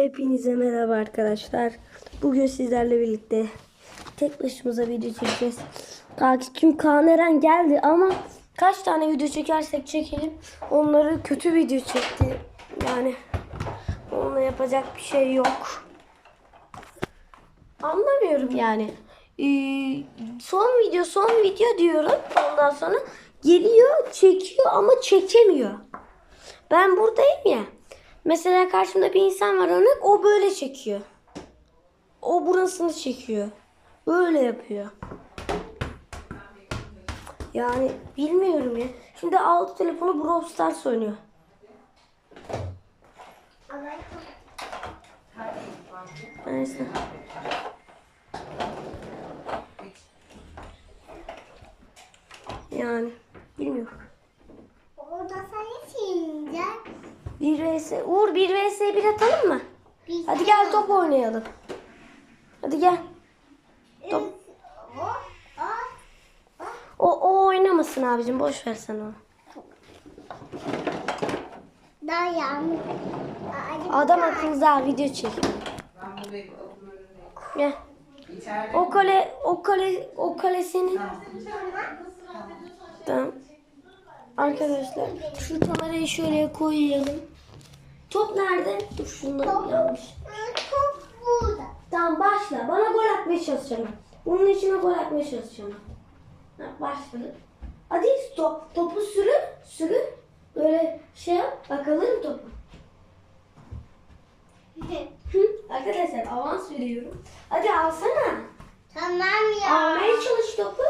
Hepinize merhaba arkadaşlar. Bugün sizlerle birlikte tek başımıza video çekeceğiz. Takipçim Kaan Eren geldi ama kaç tane video çekersek çekelim onları kötü video çekti. Yani onunla yapacak bir şey yok. Anlamıyorum yani. Ee, son video son video diyorum. Ondan sonra geliyor çekiyor ama çekemiyor. Ben buradayım ya. Mesela karşımda bir insan var örnek o böyle çekiyor. O burasını çekiyor. Böyle yapıyor. Yani bilmiyorum ya. Şimdi aldı telefonu Brawl Stars oynuyor. Neyse. Yani bilmiyorum. 1 vs. Uğur 1 vs 1 atalım mı? Bir Hadi gel top oynayalım. Hadi gel. Top. O, o oynamasın abicim. Boş ver sen onu. Adam akıllı daha video çekiyor. Gel. O kale, o kale, o kalesinin. Tamam. Arkadaşlar şu kamerayı şöyle koyalım. Top nerede? Dur şunu yanlış. Top burada. Tamam başla. Bana gol atmaya çalışacağım. Bunun içine gol atmaya çalışacağım. Ha, başladı. Hadi top, topu sürü, sürü. Böyle şey yap. Bak alırım topu. Arkadaşlar avans veriyorum. Hadi alsana. tamam ya. Almaya çalış topu.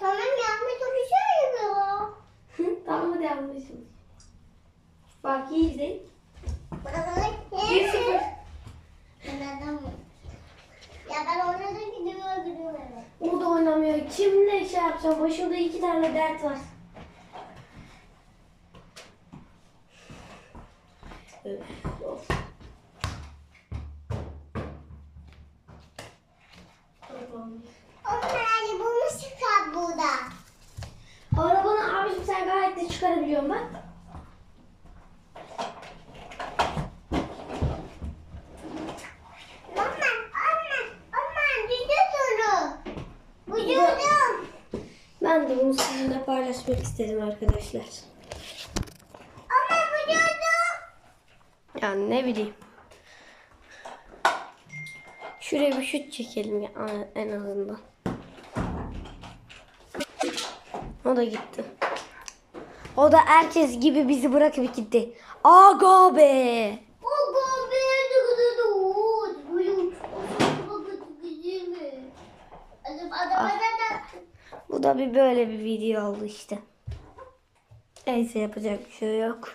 Tamam yapma çalışıyor. Hı, tamam hadi almaya çalış. Bak iyi izleyin. Oynamıyor. Kimle şey yapacağım? Başımda iki tane dert var. Burada. Arabanı abicim sen gayet de çıkarabiliyorsun bak. Paylaşmak istedim arkadaşlar. Ama vücudum. Yani ne bileyim. Şuraya bir şut çekelim ya en azından. O da gitti. O da herkes gibi bizi bırakıp gitti. Aga be. O gobe dudu Vücut. Adam adam adam. Da bir böyle bir video oldu işte. Neyse yapacak bir şey yok.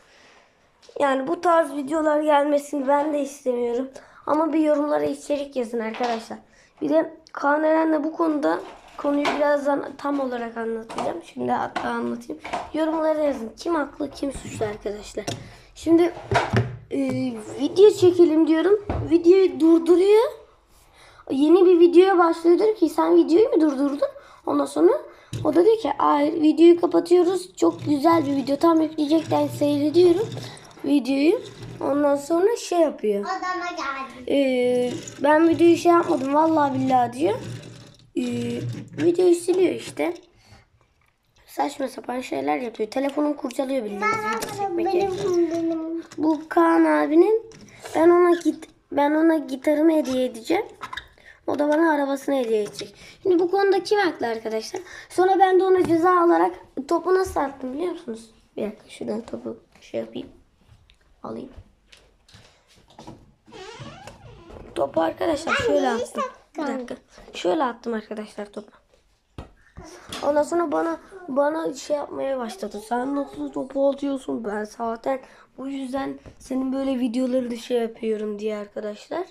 Yani bu tarz videolar gelmesini ben de istemiyorum. Ama bir yorumlara içerik yazın arkadaşlar. Bir de Kaan Eren'le bu konuda konuyu birazdan tam olarak anlatacağım. Şimdi hatta anlatayım. Yorumlara yazın. Kim haklı kim suçlu arkadaşlar. Şimdi e, video çekelim diyorum. Videoyu durduruyor. Yeni bir videoya başlıyor diyor ki sen videoyu mu durdurdun? Ondan sonra o da diyor ki hayır videoyu kapatıyoruz. Çok güzel bir video. Tam yükleyecekten seyrediyorum videoyu. Ondan sonra şey yapıyor. Adama geldi. Ee, ben videoyu şey yapmadım vallahi billahi diyor. Ee, videoyu siliyor işte. Saçma sapan şeyler yapıyor. Telefonum kurcalıyor bildiğiniz benim. Bu Kaan abinin ben ona git ben ona gitarımı hediye edeceğim. O da bana arabasını hediye edecek. Şimdi bu konuda kim haklı arkadaşlar? Sonra ben de ona ceza alarak topu nasıl attım biliyor musunuz? Bir dakika şuradan topu şey yapayım. Alayım. Topu arkadaşlar şöyle attım. Bir dakika. Şöyle attım arkadaşlar topu. Ondan sonra bana bana şey yapmaya başladı. Sen nasıl topu atıyorsun? Ben zaten bu yüzden senin böyle videoları şey yapıyorum diye arkadaşlar.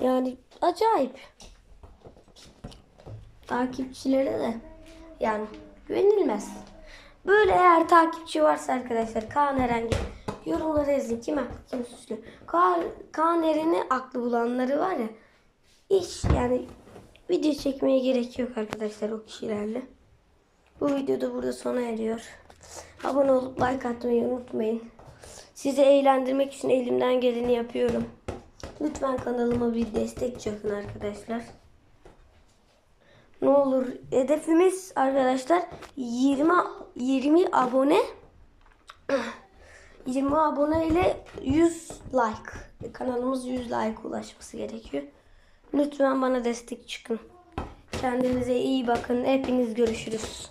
Yani acayip. Takipçilere de yani güvenilmez. Böyle eğer takipçi varsa arkadaşlar Kaan Eren gibi yorumlara yazın kim haklı kim suçlu. Kaan, Kaan Eren'i aklı bulanları var ya hiç yani video çekmeye gerek yok arkadaşlar o kişilerle. Bu video da burada sona eriyor. Abone olup like atmayı unutmayın. Sizi eğlendirmek için elimden geleni yapıyorum. Lütfen kanalıma bir destek çıkın arkadaşlar. Ne olur hedefimiz arkadaşlar 20 20 abone 20 abone ile 100 like. Kanalımız 100 like ulaşması gerekiyor. Lütfen bana destek çıkın. Kendinize iyi bakın. Hepiniz görüşürüz.